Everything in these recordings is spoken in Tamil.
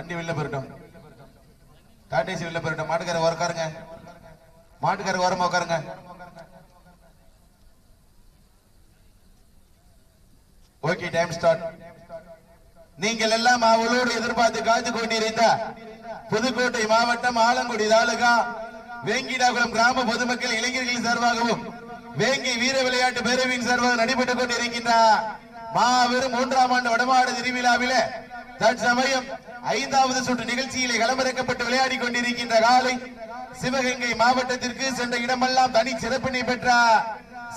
வண்டி வெளில போயிட்டோம் டாடேசி வெளில போயிட்டோம் மாட்டுக்கார உட்காருங்க. மாட்டுக்கார உரமா உட்காருங்க. ஓகே டைம் ஸ்டார்ட் நீங்கள் எல்லாம் அவளோடு எதிர்பார்த்து காத்து கொண்டிருந்த புதுக்கோட்டை மாவட்டம் ஆலங்குடி தாலுகா வேங்கிடாகுளம் கிராம பொதுமக்கள் இளைஞர்களின் சார்பாகவும் வேங்கி வீர விளையாட்டு பேரவையின் சார்பாக நடைபெற்றுக் கொண்டிருக்கின்ற மாபெரும் மூன்றாம் ஆண்டு வடமாடு திருவிழாவில தற்சமயம் ஐந்தாவது சுற்று நிகழ்ச்சியிலே களமிறக்கப்பட்டு விளையாடி கொண்டிருக்கின்ற காலை சிவகங்கை மாவட்டத்திற்கு சென்ற இடமெல்லாம் தனி சிறப்பினை பெற்ற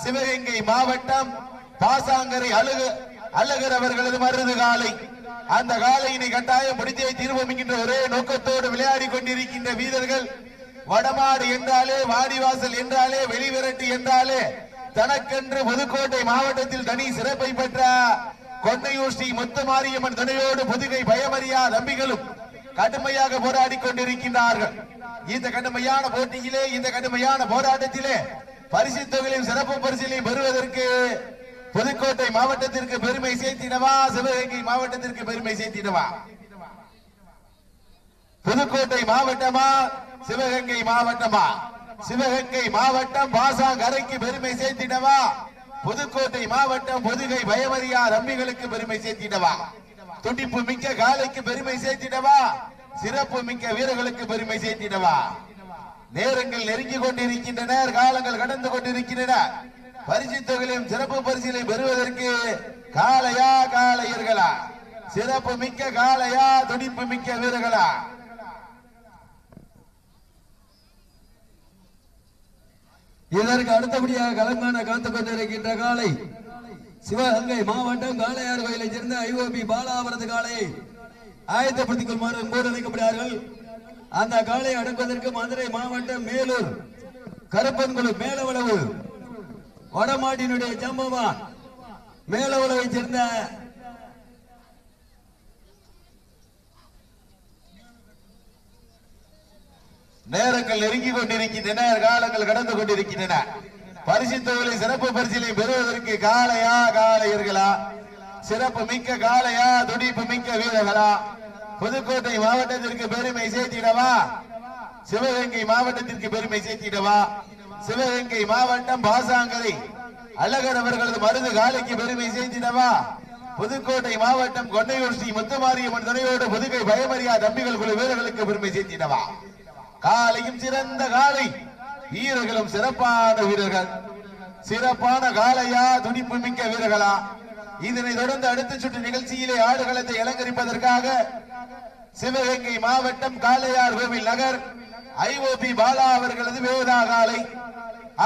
சிவகங்கை மாவட்டம் பாசாங்கரை அழுகு அழகர் அவர்களது மருது காலை. அந்த காலையினை கட்டாயம் முடித்தே தீர்வோம் என்கின்ற ஒரே நோக்கத்தோடு விளையாடி கொண்டிருக்கின்ற வீரர்கள் வடமாடு என்றாலே வாடிவாசல் என்றாலே வெளிவிரட்டு என்றாலே தனக்கென்று புதுக்கோட்டை மாவட்டத்தில் தனி சிறப்பை பெற்ற கொன்னையூர் ஸ்ரீ முத்துமாரியம்மன் துணையோடு புதுகை பயமறியா நம்பிகளும் கடுமையாக போராடி கொண்டிருக்கின்றார்கள். இந்த கடுமையான போட்டியிலே இந்த கடுமையான போராட்டத்திலே பரிசு தொகையிலும் சிறப்பு பரிசிலையும் பெறுவதற்கு புதுக்கோட்டை மாவட்டத்திற்கு பெருமை சேர்த்திடவா? சிவகங்கை மாவட்டத்திற்கு பெருமை சேர்த்திடவா? புதுக்கோட்டை மாவட்டமா? சிவகங்கை மாவட்டமா? சிவகங்கை மாவட்டம் பாசாங்கரைக்கு பெருமை சேர்த்திடவா? புதுக்கோட்டை மாவட்டம் முதுகை பயமறியா ரம்மிகளுக்கு பெருமை சேர்த்திடவா? துடிப்பு மிக்க காலைக்கு பெருமை சேர்த்திடவா? சிறப்பு மிக்க வீரர்களுக்கு பெருமை சேர்த்திடவா? நேரங்கள் நெருங்கிக் கொண்டிருக்கின்றன காலங்கள் கடந்து கொண்டிருக்கின்றன. பரிசு தொகையிலும் சிறப்பு பரிசிலை பெறுவதற்கு காலையா காலையர்களா சிறப்பு மிக்க காலையா துடிப்பு மிக்க வீரர்களா? இதற்கு அடுத்தபடியாக களங்கான காத்துக் கொண்டிருக்கின்ற காலை சிவகங்கை மாவட்டம் காளையார் கோயிலை சேர்ந்த ஐஓபி பாலாவரது காளையை ஆயத்தப்படுத்திக் கொள்மாறு அன்போடு அழைக்கப்படுகிறார்கள். அந்த காளையை அடக்குவதற்கு மதுரை மாவட்டம் மேலூர் கருப்பன்குழு மேலவளவு வடமாட்டினுடைய ஜம்பவான் மேலவளவை சேர்ந்த நேரங்கள் நெருங்கி கொண்டிருக்கின்றன காலங்கள் கடந்து கொண்டிருக்கின்றன. பரிசு தொகுதி சிறப்பு பரிசிலை பெறுவதற்கு காளையா காளையர்களா சிறப்பு மிக்க காளையா துடிப்பு மிக்க வீரர்களா? புதுக்கோட்டை மாவட்டத்திற்கு பெருமை சேர்த்திடவா? சிவகங்கை மாவட்டத்திற்கு பெருமை சேர்த்திடவா? சிவகங்கை மாவட்டம் பாசாங்கரை. அழகர் அவர்களது மருது காலைக்கு பெருமை சேர்த்திடவா? புதுக்கோட்டை மாவட்டம் கொண்டையூர் ஸ்ரீ முத்துமாரியம்மன் துணையோடு புதுகை பயமறியா தம்பிகள் குழு வீரர்களுக்கு பெருமை சேர்த்திடவா? காலையும் சிறந்த காலை. வீரர்களும் சிறப்பான வீரர்கள். சிறப்பான காலையா துடிப்பு மிக்க வீரர்களா. இதனை தொடர்ந்து அடுத்த சுற்று நிகழ்ச்சியிலே ஆடுகளத்தை அலங்கரிப்பதற்காக சிவகங்கை மாவட்டம் காளையார் கோவில் நகர் ஐஓபி பாலா அவர்களது வேதா காலை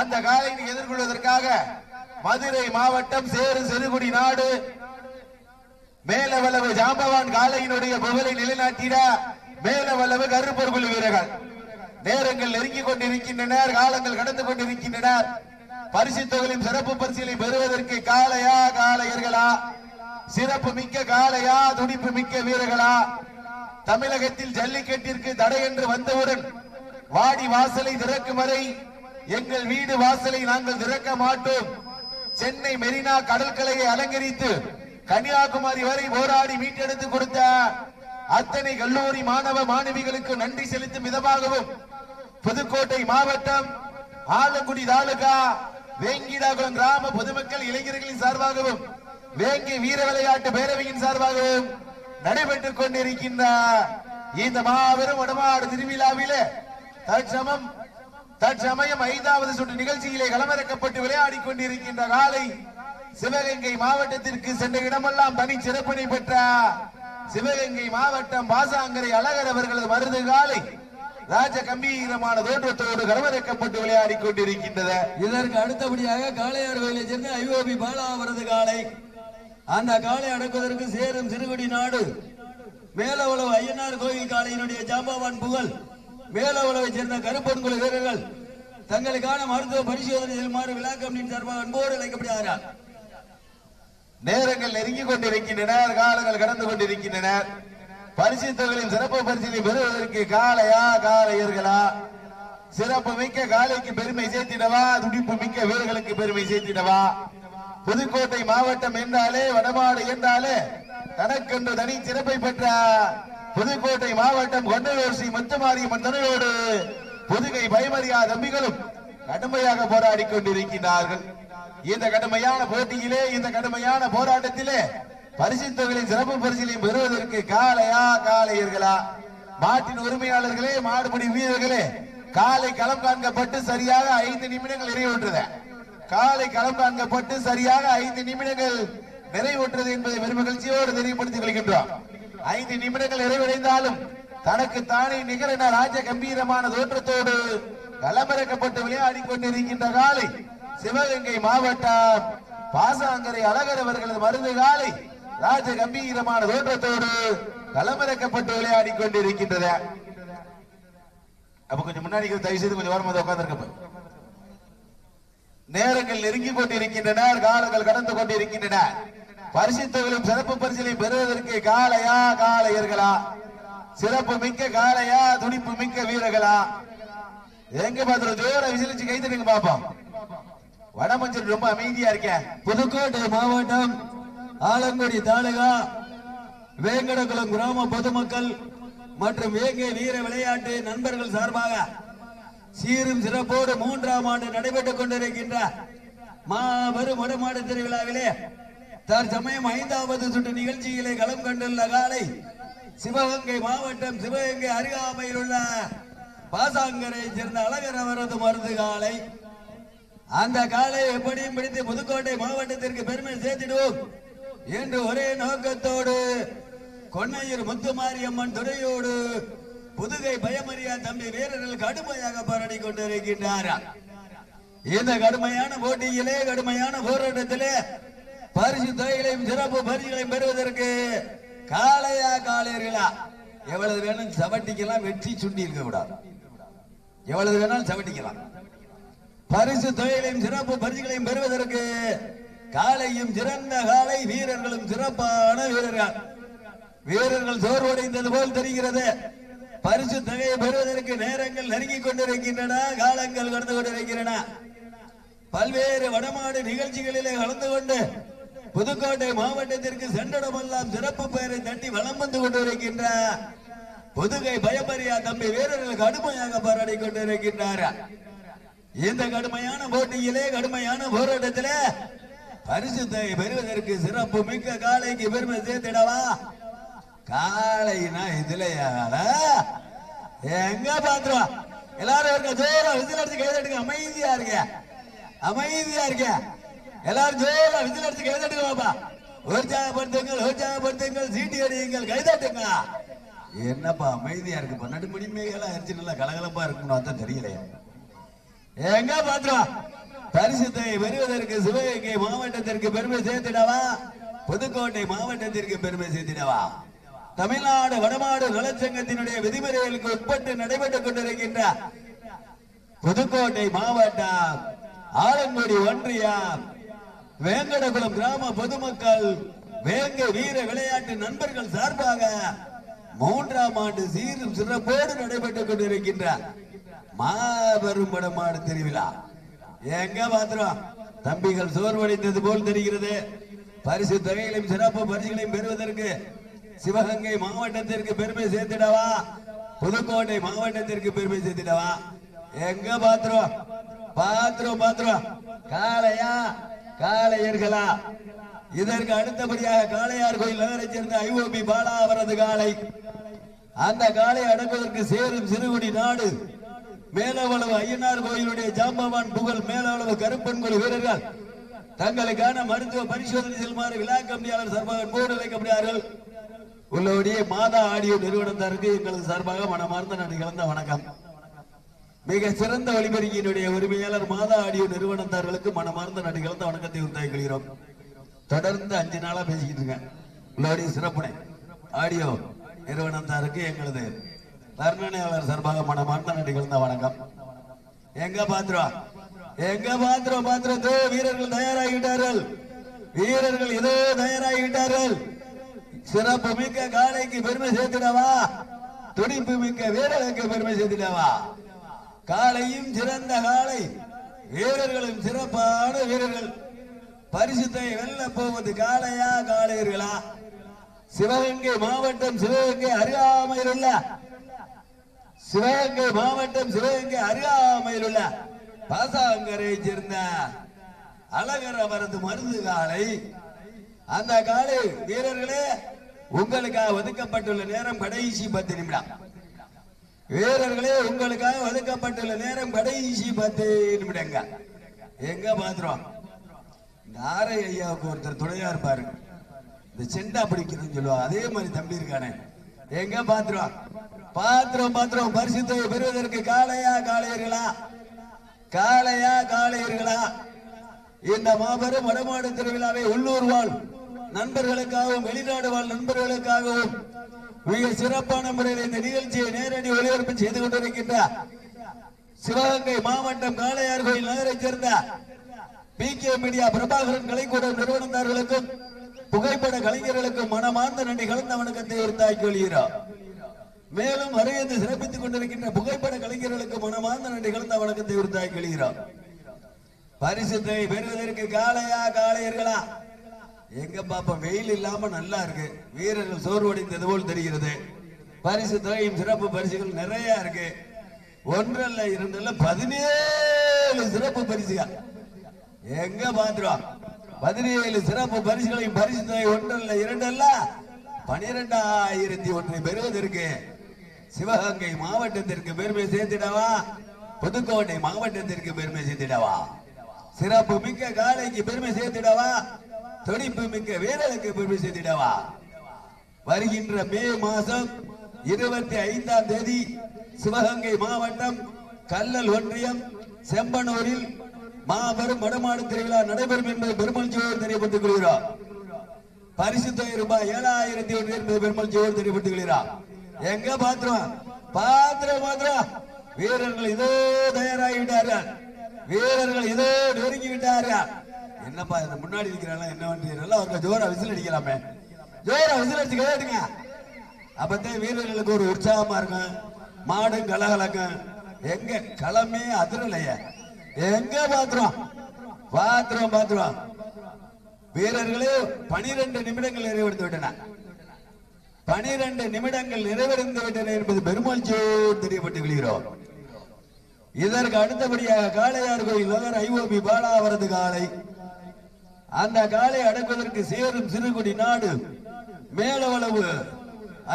அந்த காலையை எதிர்கொள்வதற்காக மதுரை மாவட்டம் சேரு செருகுடி நாடு மேலவளவு ஜாம்பவான் காலையினுடைய புகழை நிலைநாட்டிட மேலவளவு கருப்பொருள் வீரர்கள். நேரங்கள் நெருங்கிக் கொண்டிருக்கின்றன காலங்கள் கடந்து கொண்டிருக்கின்றன. பரிசு தொகையின் சிறப்பு பரிசிலை பெறுவதற்கு காளையா காளையர்களா? சிறப்பு மிக்க காளையா துடிப்பு மிக்க வீரர்களா? தமிழகத்தில் ஜல்லிக்கட்டிற்கு தடை என்று வந்தவுடன் வாடி வாசலை திறக்கும் வரை எங்கள் வீடு வாசலை நாங்கள் திறக்க மாட்டோம். சென்னை மெரினா கடற்கரையை அலங்கரித்து கன்னியாகுமரி வரை போராடி மீட்டெடுத்து கொடுத்த அத்தனை கல்லூரி மாணவ மாணவிகளுக்கு நன்றி செலுத்தும் விதமாகவும் புதுக்கோட்டை மாவட்டம் ஆலங்குடி தாலுகா வேங்கிடாகுளம் கிராம பொதுமக்கள் இளைஞர்களின் சார்பாகவும் வேங்கி வீர விளையாட்டு பேரவையின் சார்பாகவும் நடைபெற்றுக் கொண்டிருக்கின்ற இந்த மாபெரும் வடமாடு திருவிழாவிலே தற்சமம் தற்சமயம் ஐந்தாவது சுற்று நிகழ்ச்சியிலே களமிறக்கப்பட்டு விளையாடிக் கொண்டிருக்கின்ற காலை சிவகங்கை மாவட்டத்திற்கு சென்ற இடமெல்லாம் தனி சிறப்பினை பெற்ற சிவகங்கை மாவட்டம் பாசாங்கரை அழகர் அவர்களது மருது காலை ராஜ கம்பீரமான தோற்றத்தோடு களமிறக்கப்பட்டு விளையாடிக் கொண்டிருக்கின்றது இதற்கு அடுத்தபடியாக காளையார் கோயிலை சேர்ந்த ஐஓபி பாலா அவரது காளை. அந்த காளை அடக்குவதற்கு சேரும் சிறுகுடி நாடு. மேலவளவு ஐயனார் கோயில் காளையினுடைய ஜாம்பவான் புகழ். மேலவளவை சேர்ந்த கருப்பன்குழு வீரர்கள். தங்களுக்கான மருத்துவ பரிசோதனை செல்லுமாறு விழா கமிட்டியின் சார்பாக அன்போடு அழைக்கப்படுகிறார் நேரங்கள் நெருங்கிக் கொண்டிருக்கின்றன காலங்கள் கடந்து கொண்டிருக்கின்றன. பரிசு தொகையின் சிறப்பு பரிசிலை பெறுவதற்கு காளையா காளையர்களா? சிறப்பு மிக்க காலைக்கு பெருமை சேர்த்திடவா? துடிப்பு மிக்க வீரர்களுக்கு பெருமை சேர்த்திடவா? புதுக்கோட்டை மாவட்டம் என்றாலே வடமாடு என்றாலே தனக்கென்று தனி சிறப்பை பெற்ற புதுக்கோட்டை மாவட்டம் கொண்டலூர் ஸ்ரீ முத்துமாரியம்மன் துணையோடு புதுகை பயமறியா தம்பிகளும் கடுமையாக போராடி கொண்டிருக்கிறார்கள் இந்த கடுமையான போட்டியிலே இந்த கடுமையான போராட்டத்திலே பரிசுத்தொகையின் சிறப்பு பரிசிலையும் பெறுவதற்கு காளையா காளையர்களா மாட்டின் உரிமையாளர்களே மாடுபடி வீரர்களே காலை களம் காண்கப்பட்டு சரியாக ஐந்து நிமிடங்கள் நிறைவுற்றது. காலை களம் காண்கப்பட்டு சரியாக ஐந்து நிமிடங்கள் நிறைவுற்றது என்பதை பெருமகிழ்ச்சியோடு தெரியப்படுத்திக் கொள்கின்றோம். ஐந்து நிமிடங்கள் நிறைவடைந்தாலும் தனக்கு தானே நிகரென ராஜ கம்பீரமான தோற்றத்தோடு களமிறக்கப்பட்டு விளையாடி கொண்டிருக்கின்ற காலை சிவகங்கை மாவட்டம் பாசாங்கரை அழகர் அவர்களது மருந்து காலை ராஜ கம்பீரமான தோற்றத்தோடு களமிறக்கப்பட்டு விளையாடி கொண்டிருக்கின்றது அப்ப கொஞ்சம் முன்னாடி தயவு செய்து கொஞ்சம் ஓரமாக உட்கார்ந்துருக்க நேரங்கள் நெருங்கி கொண்டிருக்கின்றன காலங்கள் கடந்து கொண்டிருக்கின்றன. பரிசுத்தவர்களும் சிறப்பு பரிசிலையும் பெறுவதற்கு காளையா காளையர்களா? சிறப்பு மிக்க காலையா துடிப்பு மிக்க வீரர்களா? எங்க பாத்திரம் ஜோர விசிலிச்சு கைத்தடுங்க பாப்போம். வடமஞ்சள் ரொம்ப அமைதியா இருக்கேன். புதுக்கோட்டை மாவட்டம் ஆலங்குடி தாலுகா வேங்கடகுளம் கிராம பொதுமக்கள் மற்றும் வேங்கை வீர விளையாட்டு நண்பர்கள் சார்பாக சீரும் சிறப்போடு மூன்றாம் ஆண்டு நடைபெற்றுக் கொண்டிருக்கின்ற மாபெரும் வடமாடு திருவிழாவிலே தற்சமயம் ஐந்தாவது சுற்று நிகழ்ச்சியிலே களம் கண்டுள்ள காலை சிவகங்கை மாவட்டம் சிவகங்கை அருகாமையில் உள்ள பாசாங்கரை சேர்ந்த அழகர் அவரது மருந்து காலை. அந்த காலை எப்படியும் பிடித்து புதுக்கோட்டை மாவட்டத்திற்கு பெருமை சேர்த்திடுவோம். என்று ஒரே நோக்கத்தோடு கொன்னையூர் முத்துமாரியம்மன் துறையோடு புதுகை பயமறியா தம்பி வீரர்கள் கடுமையாக போராடி கொண்டிருக்கின்றார். இந்த கடுமையான போட்டியிலே கடுமையான போராட்டத்திலே பரிசு தொகைகளையும் சிறப்பு பரிசுகளையும் பெறுவதற்கு காளையா காளையர்களா எவ்வளவு வேணும் சவட்டிக்கலாம் வெற்றி சுண்டி இருக்க கூடாது. எவ்வளவு வேணாலும் சவட்டிக்கலாம். பரிசு தொகைகளையும் சிறப்பு பரிசுகளையும் பெறுவதற்கு காலையும் சிறந்த காலை வீரர்களும் சிறப்பான வீரர்கள். வீரர்கள் சோர்வடைந்தது போல் தெரிகிறது. பரிசு தொகையை பெறுவதற்கு நேரங்கள் நெருங்கிக் கொண்டிருக்கின்றன காலங்கள் கடந்து கொண்டிருக்கின்றன. பல்வேறு வடமாடு நிகழ்ச்சிகளிலே கலந்து கொண்டு புதுக்கோட்டை மாவட்டத்திற்கு சென்றடமெல்லாம் சிறப்பு பெயரை தட்டி வளம் வந்து கொண்டிருக்கின்ற புதுகை பயமறியா தம்பி வீரர்கள் கடுமையாக போராடி கொண்டிருக்கின்றார். இந்த கடுமையான போட்டியிலே கடுமையான போராட்டத்திலே பரிசுத்தை பெறுவதற்கு சிறப்பு மிக்க காலைக்கு பெருமை சேர்த்திடவா? காளைனா இதுல எங்க பாத்துருவா? எல்லாரும் இருக்க ஜோரா விசில் அடிச்சு கைதட்டுங்க அமைதியா இருக்க அமைதியா இருக்க எல்லாரும் ஜோரா விசில் அடிச்சு கைதட்டுங்க பாப்பா. உற்சாகப்படுத்துங்கள் உற்சாகப்படுத்துங்கள். சீட்டி அடியுங்கள் கைதட்டுங்க. என்னப்பா அமைதியா இருக்கு. பன்னெண்டு மணி மேகலாம் அரிச்சு நல்லா கலகலப்பா இருக்கணும் அதான் தெரியலையா. எங்க பாத்துருவா? பரிசுத்தை பெறுவதற்கு சிவகங்கை மாவட்டத்திற்கு பெருமை சேர்த்திடவா? புதுக்கோட்டை மாவட்டத்திற்கு பெருமை சேர்த்திடவா? தமிழ்நாடு வடமாடு நலச்சங்கத்தினுடைய விதிமுறைகளுக்கு உட்பட்டு நடைபெற்றுக் கொண்டிருக்கின்ற புதுக்கோட்டை மாவட்டம் ஆலங்குடி ஒன்றியம் வேங்கடகுளம் கிராம பொதுமக்கள் வேங்க வீர விளையாட்டு நண்பர்கள் சார்பாக மூன்றாம் ஆண்டு சீரும் சிறப்போடு நடைபெற்றுக் கொண்டிருக்கின்ற மாபெரும் வடமாடு திருவிழா. எங்க பாத்திரம்? தம்பிகள் சோர்வடைந்தது போல் தெரிகிறது. பரிசு தொகைகளையும் சிறப்பு பரிசுகளையும் பெறுவதற்கு சிவகங்கை மாவட்டத்திற்கு பெருமை சேர்த்திடவா? புதுக்கோட்டை மாவட்டத்திற்கு பெருமை சேர்த்திடவா? எங்க பாத்திரம்? பாத்திரம் பாத்திரம். காளையா? காளையர்களா? இதற்கு அடுத்தபடியாக காளையார் கோயில் நகரை சேர்ந்த ஐஓபி பாலா அவரது காளை. அந்த காளை அடக்குவதற்கு சேரும் சிறுகுடி நாடு மேலவளவு ஐயனார் கோயிலுடைய ஜாம்பவான் புகழ் மேலவளவு கருப்பன் குழு வீரர்கள். தங்களுக்கான மருத்துவ பரிசோதனை செல்லுமாறு விழா கமிட்டியாளர் சார்பாக போர்டு வைக்கப்படுகிறார்கள் உள்ளபடியே மாதா ஆடியோ நிறுவனத்தாருக்கு எங்களது சார்பாக மனமார்ந்த நன்றி கலந்த வணக்கம். மிக சிறந்த ஒளிபெருக்கியினுடைய உரிமையாளர் மாதா ஆடியோ நிறுவனத்தார்களுக்கு மனமார்ந்த நன்றி கலந்த வணக்கத்தை உண்டாக்கி கொள்கிறோம் தொடர்ந்து அஞ்சு நாளா பேசிக்கிட்டு இருக்கேன். உள்ளபடியே சிறப்புனை ஆடியோ நிறுவனத்தாருக்கு எங்களது வர்ணனையாளர் சார்பாக மனமார்ந்த நடிகர்ந்த வணக்கம். எங்க பாத்திரம் எங்க பாத்திரம் பாத்திரம் இதோ வீரர்கள் தயாராகிவிட்டார்கள் வீரர்கள் ஏதோ தயாராகிவிட்டார்கள் சிறப்பு மிக்க காளைக்கு பெருமை சேர்த்திடவா? துடிப்பு மிக்க வீரர்களுக்கு பெருமை சேர்த்திடவா? காளையும் சிறந்த காளை. வீரர்களும் சிறப்பான வீரர்கள். பரிசுத்தை வெல்ல போவது காளையா காளையர்களா? சிவகங்கை மாவட்டம் சிவகங்கை அறியாமல் இல்லை சிவகங்கை மாவட்டம் சிவகங்கை அருகாமையில் உள்ள பாசாங்கரை சேர்ந்த அழகர் அவரது மருந்து காலை. அந்த காலை வீரர்களே உங்களுக்காக ஒதுக்கப்பட்டுள்ள நேரம் கடைசி பத்து நிமிடம். வீரர்களே உங்களுக்காக ஒதுக்கப்பட்டுள்ள நேரம் கடைசி பத்து நிமிடங்க. எங்க பாத்துறோம் இந்த ஆரை ஐயாவுக்கு ஒருத்தர் துணையா இருப்பாரு. இந்த செண்டா பிடிக்கிறதுன்னு சொல்லுவா அதே மாதிரி தம்பி இருக்கானே. எங்க பாத்துருவான் பாத்திரம் பாத்திரம் பரிசுத்தை பெறுவதற்கு காளையா காளையர்களா? காளையா காளையர்களா? இந்த மாபெரும் வடமாடு திருவிழாவை உள்ளூர் வாழ் நண்பர்களுக்காகவும் வெளிநாடு வாழ் நண்பர்களுக்காகவும் மிக சிறப்பான முறையில் இந்த நிகழ்ச்சியை நேரடி ஒளிபரப்பு செய்து கொண்டிருக்கின்ற சிவகங்கை மாவட்டம் காளையார் கோயில் நகரை சேர்ந்த பி கே மீடியா பிரபாகரன் கலைக்கூடம் நிறுவனத்தார்களுக்கும் புகைப்பட கலைஞர்களுக்கும் மனமார்ந்த நன்றி கலந்த வணக்கத்தை உறுத்தாக்கி கொள்கிறோம் மேலும் வரையந்து சிறப்பித்துக் கொண்டிருக்கின்ற புகைப்பட கலைஞர்களுக்கு மனமார்ந்த நன்றி கலந்த வணக்கத்தை உரித்தாக்கி கழிகிறார் பரிசுத்தை பெறுவதற்கு காளையா காளையர்களா? எங்க பாப்பா வெயில் இல்லாம நல்லா இருக்கு. வீரர்கள் சோர்வடைந்தது போல் தெரிகிறது. பரிசு துறையும் சிறப்பு பரிசுகள் நிறைய இருக்கு. ஒன்றல்ல இரண்டல்ல பதினேழு சிறப்பு பரிசுகள். எங்க பாத்துருவோம் பதினேழு சிறப்பு பரிசுகளையும் பரிசு துறை ஒன்றல்ல இரண்டல்ல பனிரெண்டாயிரத்தி ஒன்றை பெறுவதற்கு சிவகங்கை மாவட்டத்திற்கு பெருமை சேர்த்திடவா? புதுக்கோட்டை மாவட்டத்திற்கு பெருமை சேர்த்திடவா? சிறப்பு மிக்க காளைக்கு பெருமை சேர்த்திடவா? துடிப்பு மிக்க வீரருக்கு பெருமை சேர்த்திடவா? வருகின்ற மே மாதம் இருபத்தி ஐந்தாம் தேதி சிவகங்கை மாவட்டம் கல்லல் ஒன்றியம் செம்பனூரில் மாபெரும் வடமாடு திருவிழா நடைபெறும் என்பதை ஜோர் தெரியப்பட்டுக் கொள்கிறோம் பரிசு தொகை ரூபாய் ஏழாயிரத்தி ஒன்று என்பது பெருமளிச்சுவோடு தெரியப்பட்டுக் கொள்கிறார். எங்க பாத்திரம் பாத்திரம் பாத்திரம் வீரர்கள் இதோ தயாராகி விட்டார்கள் வீரர்கள் இதோ நெருங்கி விட்டார்கள் என்னப்பா இந்த முன்னாடி இருக்கிறாங்க என்ன பண்றீங்க நல்லா ஒரு ஜோரா விசில் அடிக்கலாமே. ஜோரா விசில் அடிச்சு கேட்டுங்க அப்பதான் வீரர்களுக்கு ஒரு உற்சாகமா இருக்கும். மாடும் கலகலக்கும். எங்க களமே அதிரலைய. எங்க பாத்திரம் பாத்திரம் பாத்திரம் வீரர்களே பனிரெண்டு நிமிடங்கள் நிறைவடைந்து விட்டன. பனிரெண்டு நிமிடங்கள் நிறைவடைந்து விட்டன என்பது பெருமாள்ச்சியோடு தெரியப்பட்டு விழுகிறோம் இதற்கு அடுத்தபடியாக காளையார் கோயில் நகர் ஐஓபி பாலா அவரது காலை அந்த காலை அடக்குவதற்கு சேரும் சிறுகுடி நாடு மேலவளவு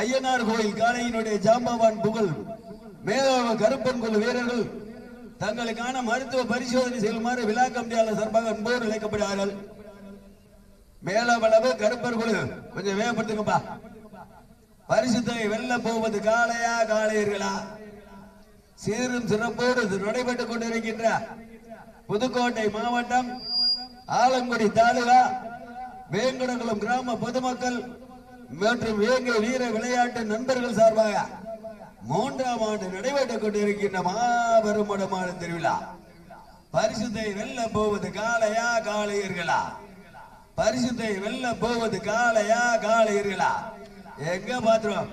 ஐயனார் கோயில் காளையினுடைய ஜாம்பவான் புகழ். மேலவளவு கருப்பன் குழு வீரர்கள் தங்களுக்கான மருத்துவ பரிசோதனை செய்யுமாறு விழா கமிட்டியாளர் சார்பாக அன்போடு இழைக்கப்படுகிறார்கள் மேலவளவு கருப்பர் குழு கொஞ்சம் வேகப்படுத்துங்கப்பா. பரிசுத்தை வெல்ல போவது காளையா காளையர்களா? சீரும் சிறப்போடு இது நடைபெற்றுக் கொண்டிருக்கின்ற புதுக்கோட்டை மாவட்டம் ஆலங்குடி தாலுகா வேங்கடகுளம் கிராம பொதுமக்கள் மற்றும் வேங்கை வீர விளையாட்டு நண்பர்கள் சார்பாக மூன்றாம் ஆண்டு நடைபெற்றுக் கொண்டிருக்கின்ற மாபெரும் மடமான திருவிழா. பரிசுத்தை வெல்ல போவது காளையா காளையர்களா? பரிசுத்தை வெல்ல போவது காளையா காளையர்களா? எங்க பாத்துருவோம்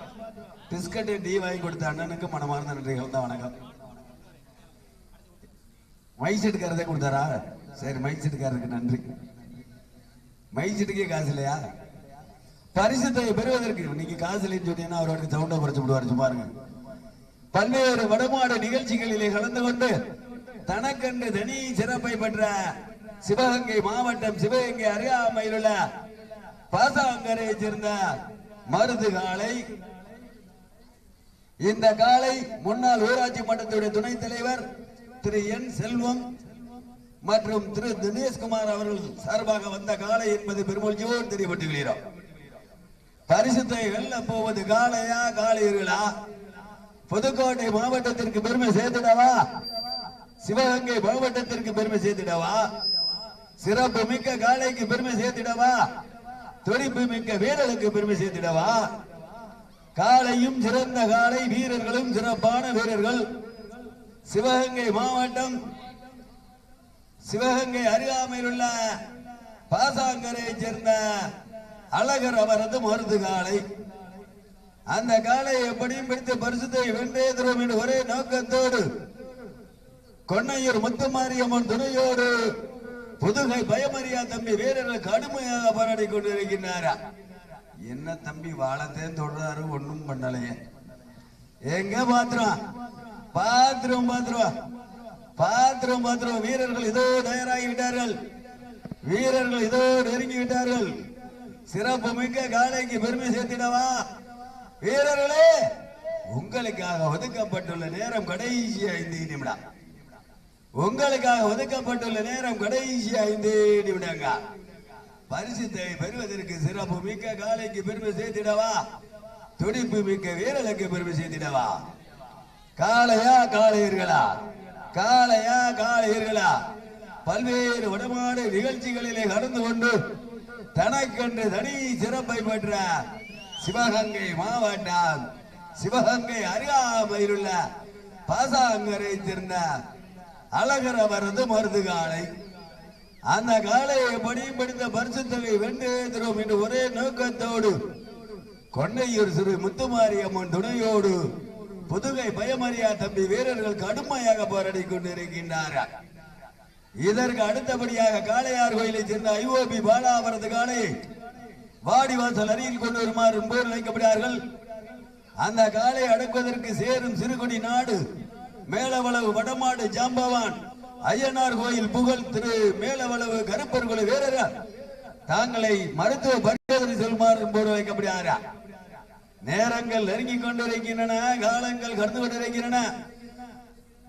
பிஸ்கட் டீ வாங்கி கொடுத்த அண்ணனுக்கு மனமார்ந்த நன்றிகள் தான் வணக்கம். மைக் செட்டுக்காரதே கொடுத்தாரா? சரி மைக் செட்டுக்காரருக்கு நன்றி. மைக் செட்டுக்கே காசு இல்லையா? பரிசுத்தை பெறுவதற்கு நீங்க காசு இல்லைன்னு சொன்னீங்கன்னா அவரோட சவுண்டை குறைச்சு விடுவாரு பாருங்க பல்வேறு வடமாடு நிகழ்ச்சிகளிலே கலந்து கொண்டு தனக்கென்று தனி சிறப்பை பெற்ற சிவகங்கை மாவட்டம் சிவகங்கை அருகாமையில் உள்ள பாசாங்கரையை சேர்ந்த மருது காலை இந்த காலை முன்னாள் ஊராட்சி மன்றத்துடைய துணைத் தலைவர் திரு என் செல்வம் மற்றும் திரு தினேஷ்குமார் அவர்கள் சார்பாக வந்த காலை என்பது பெருமொழியோடு தெரியப்பட்டுகிறோம் பரிசுத்தை வெல்ல போவது காளையா காளையர்களா புதுக்கோட்டை மாவட்டத்திற்கு பெருமை சேர்த்துடவா? சிவகங்கை மாவட்டத்திற்கு பெருமை சேர்த்திடவா? சிறப்பு மிக்க காளைக்கு பெருமை சேர்த்திடவா? துடிப்பு மிக்க வீரர்களுக்கு பெருமை சேர்த்திடவா? காளையும் சிறந்த காளை வீரர்களும் சிறப்பான வீரர்கள். சிவகங்கை மாவட்டம் சிவகங்கை அருகாமையில் உள்ள பாசாங்கரையை சேர்ந்த அழகர் அவரது மருது காளை. அந்த காலை எப்படியும் பிடித்து பரிசுத்தை வென்றே தரும் என்று ஒரே நோக்கத்தோடு கொன்னையூர் முத்துமாரியம்மன் துணையோடு புதுகை பயமறியா தம்பி வீரர்கள் கடுமையாக போராடி கொண்டிருக்கின்றாரா என்ன தம்பி வாழத்தையும் தொடர்றாரு ஒண்ணும் பண்ணலையே. எங்க பாத்திரம் பாத்திரம் பாத்திரம் பாத்திரம் பாத்திரம் வீரர்கள் இதோ தயாராகி விட்டார்கள் வீரர்கள் இதோ நெருங்கி விட்டார்கள் சிறப்பு மிக்க காலைக்கு பெருமை சேர்த்திடவா? வீரர்களே உங்களுக்காக ஒதுக்கப்பட்டுள்ள நேரம் கடைசி ஐந்து நிமிடம். உங்களுக்காக ஒதுக்கப்பட்டுள்ள நேரம் கடைசி ஐந்து நிமிடங்க. பரிசுத்தை பெறுவதற்கு சிறப்பு மிக்க காலைக்கு பெருமை சேர்த்திடவா? துடிப்பு மிக்க வீரலுக்கு பெருமை சேர்த்திடவா? காளையா காளையர்களா? காளையா காளையர்களா? பல்வேறு வடமாடு நிகழ்ச்சிகளிலே கடந்து கொண்டு தனக்கென்று தனி சிறப்பை பெற்ற சிவகங்கை மாவட்டம் சிவகங்கை அருகாமையில் உள்ள பாசாங்கரை சேர்ந்த அழகர் அவரது மருது காலை அந்த காளையை படித்த பரிசுத்தவை வென்று என்று ஒரே நோக்கத்தோடு கொன்னையூர் சிறு முத்துமாரியம்மன் துணையோடு புதுகை பயமறியா தம்பி வீரர்கள் கடுமையாக போராடி கொண்டிருக்கின்றார்கள் இதற்கு அடுத்தபடியாக காளையார் கோயிலை சேர்ந்த ஐஓபி பாலா அவரது காலை வாடிவாசல் அருகில் கொண்டு வருமாறு போர் அழைக்கப்படுகிறார்கள் அந்த காலை அடக்குவதற்கு சேரும் சிறுகுடி நாடு மேலவளவு வடமாடு ஜாம்பவான் அய்யனார் கோயில் புகழ் திரு மேலவளவு கருப்பர் குல வீரர்கள். தாங்களை மருத்துவ பரிசோதனை செல்லுமாறு போடு வைக்கப்படுகிறாரா? நேரங்கள் நெருங்கிக் கொண்டிருக்கின்றன காலங்கள் கடந்து கொண்டிருக்கின்றன.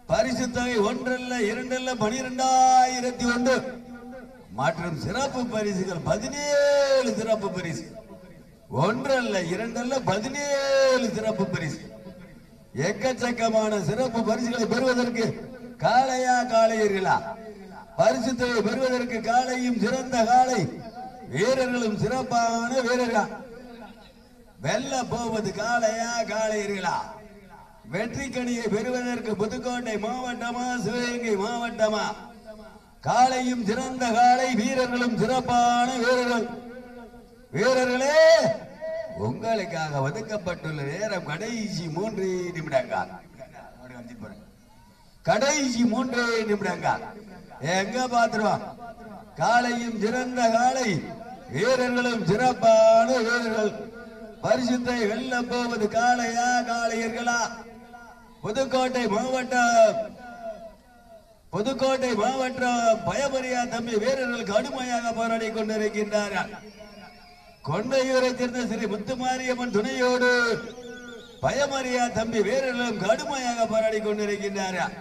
பரிசு தொகை ஒன்றல்ல இரண்டல்ல பனிரெண்டாயிரத்தி ஒன்று. மற்றும் சிறப்பு பரிசுகள் பதினேழு சிறப்பு பரிசு. ஒன்றல்ல இரண்டல்ல பதினேழு சிறப்பு பரிசு. எக்கச்சக்கமான சிறப்பு பரிசுகளை பெறுவதற்கு காளையா காளையர்களா? பரிசு தொகை பெறுவதற்கு காளையும் சிறந்த காளை. வீரர்களும் சிறப்பான வீரர்களா? வெல்ல போவது காளையா காளையர்களா? வெற்றி கனியை பெறுவதற்கு புதுக்கோட்டை மாவட்டமா சிவகங்கை மாவட்டமா? காளையும் சிறந்த காளை வீரர்களும் சிறப்பான வீரர்கள். வீரர்களே உங்களுக்காக ஒதுக்கப்பட்டுள்ள நேரம் கடைசி மூன்று நிமிடங்கள். கடைசி மூன்று நிமிடங்கள். எங்க பாத்துருவோம் காளையும் சிறந்த காளை வீரர்களும் சிறப்பான வீரர்கள். பரிசுத்தை வெல்ல போவது காளையா காளையர்களா? புதுக்கோட்டை மாவட்டம். புதுக்கோட்டை மாவட்டம் பயபரியா தம்பி வீரர்கள் கடுமையாக போராடி கொண்டிருக்கின்றார்கள். கொண்டையூரை சேர்ந்த ஸ்ரீ முத்துமாரியம்மன் துணையோடு பயமறியா தம்பி வீரர்களும் கடுமையாக போராடி கொண்டிருக்கின்றார்கள்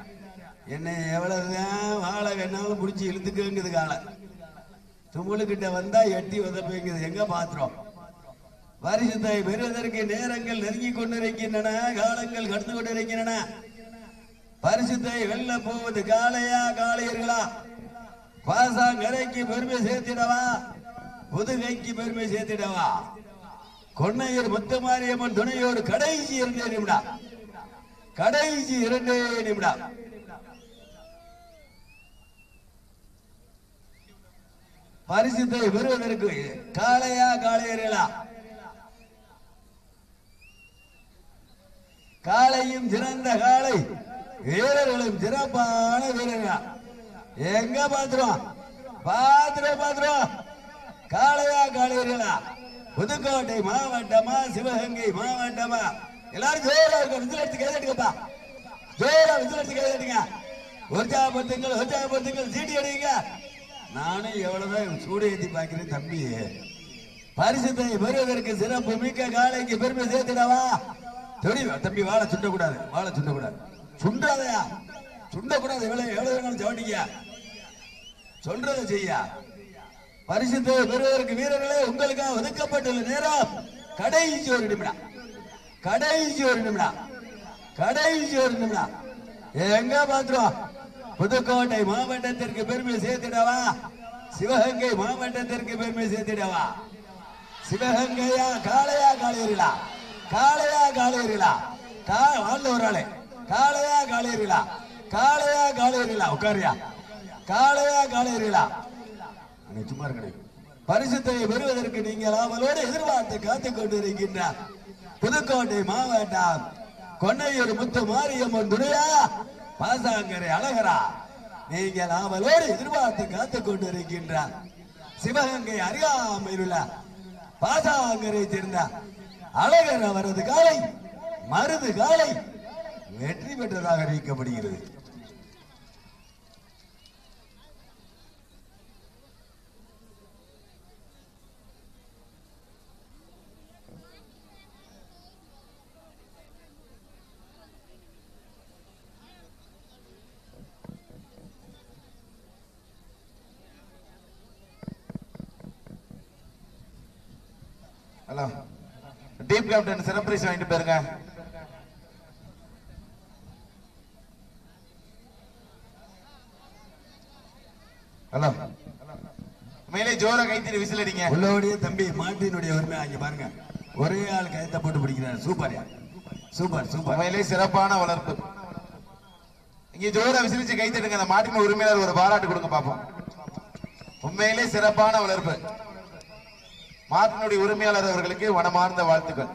என்னை எவ்வளவுதான் வாழை வேணாலும் பிடிச்சி இழுத்துக்குங்குது காலை. தும்முழுக்கிட்ட வந்தா எட்டி உதப்புங்குது எங்க பாத்திரம்? வரிசத்தை பெறுவதற்கு நேரங்கள் நெருங்கி கொண்டிருக்கின்றன காலங்கள் கடந்து கொண்டிருக்கின்றன. பரிசுத்தை வெல்ல போவது காளையா காளையர்களா? பாசாங்கரைக்கு பெருமை சேர்த்திடவா? புதுகைக்கு பெருமை சேர்த்திடவா? கொன்னையூர் முத்துமாரியம்மன் துணையோடு கடைசி இருந்தே நிமிடம். கடைசி இரண்டே நிமிடம். பரிசுத்தை பெறுவதற்கு காளையா காளையர்களா? காளையும் சிறந்த காளை வீரர்களும் சிறப்பான வீரர்கள். எங்க பாத்துருவோம்? பாத்துருவோம் பாத்துருவோம். காளையா காளையர்களா? புதுக்கோட்டை மாவட்டமா சிவகங்கை மாவட்டமா? எல்லாரும் ஜோரா இருக்க விசில் எடுத்து கைதட்டுங்கப்பா ஜோரா விசில் எடுத்து கைதட்டுங்க உற்சாகப்படுத்துங்கள் உற்சாகப்படுத்துங்கள் சீட்டி அடிங்க. நானும் எவ்வளவுதான் சூடு ஏத்தி பாக்கிறேன் தம்பி. பரிசுத்தை பெறுவதற்கு சிறப்பு மிக்க காலைக்கு பெருமை சேர்த்துடவா? தெளி தம்பி வாழை சுண்டக்கூடாது வாழை சுண்டக்கூடாது. சுண்டாதயா? சுண்டக்கூடாது எவ்வளவு எவ்வளவு வேணாலும் ஜவனிக்க சொல்றதை செய்யா. பரிசுத்தை பெறுவதற்கு வீரர்களே உங்களுக்காக ஒதுக்கப்பட்டுள்ள நேரம் கடைசி ஒரு நிமிடம். கடைசி ஒரு நிமிடம். கடைசி ஒரு நிமிடம். எங்க பாத்துருவோம் புதுக்கோட்டை மாவட்டத்திற்கு பெருமை சேர்த்திடவா? சிவகங்கை மாவட்டத்திற்கு பெருமை சேர்த்திடவா? சிவகங்கையா காளையா காளையர்களா காளையா காளையர்களா கா வாழ்ல ஒரு ஆளு. காளையா காளையர்களா காளையா காளையர்களா உட்காரியா. காளையா காளையர்களா சும்மா இருக்கணும் பரிசுத்தை பெறுவதற்கு நீங்கள் அவளோடு எதிர்பார்த்து காத்துக் கொண்டிருக்கின்றார். புதுக்கோட்டை மாவட்டம் கொன்னையூர் முத்து மாரியம்மன் துணையா பாசாங்கரை அழகரா. நீங்கள் அவளோடு எதிர்பார்த்து காத்துக் கொண்டிருக்கின்றார். சிவகங்கை அறியாமல் உள்ள பாசாங்கரை சேர்ந்த அழகர் அவரது காலை மருது காலை வெற்றி பெற்றதாக அறிவிக்கப்படுகிறது. ஹலோ டீம் கேப்டன் சிறப்பு பிரைஸ் வாங்கிட்டு போயிருங்க ஹலோ மேலே ஜோரா கைத்தறி விசில் அடிங்க உள்ளபடியே தம்பி மாட்டினுடைய உரிமை அங்க பாருங்க. ஒரே ஆள் கயத்தை போட்டு பிடிக்கிறார். Super super super. உண்மையிலே சிறப்பான வளர்ப்பு. இங்க ஜோரா விசிலிச்சு கைத்தடுங்க அந்த மாட்டின் உரிமையாளர் ஒரு பாராட்டு கொடுங்க பாப்போம். உண்மையிலே சிறப்பான வளர்ப்பு. மாட்டினுடைய உரிமையாளர் அவர்களுக்கு மனமார்ந்த வாழ்த்துக்கள்.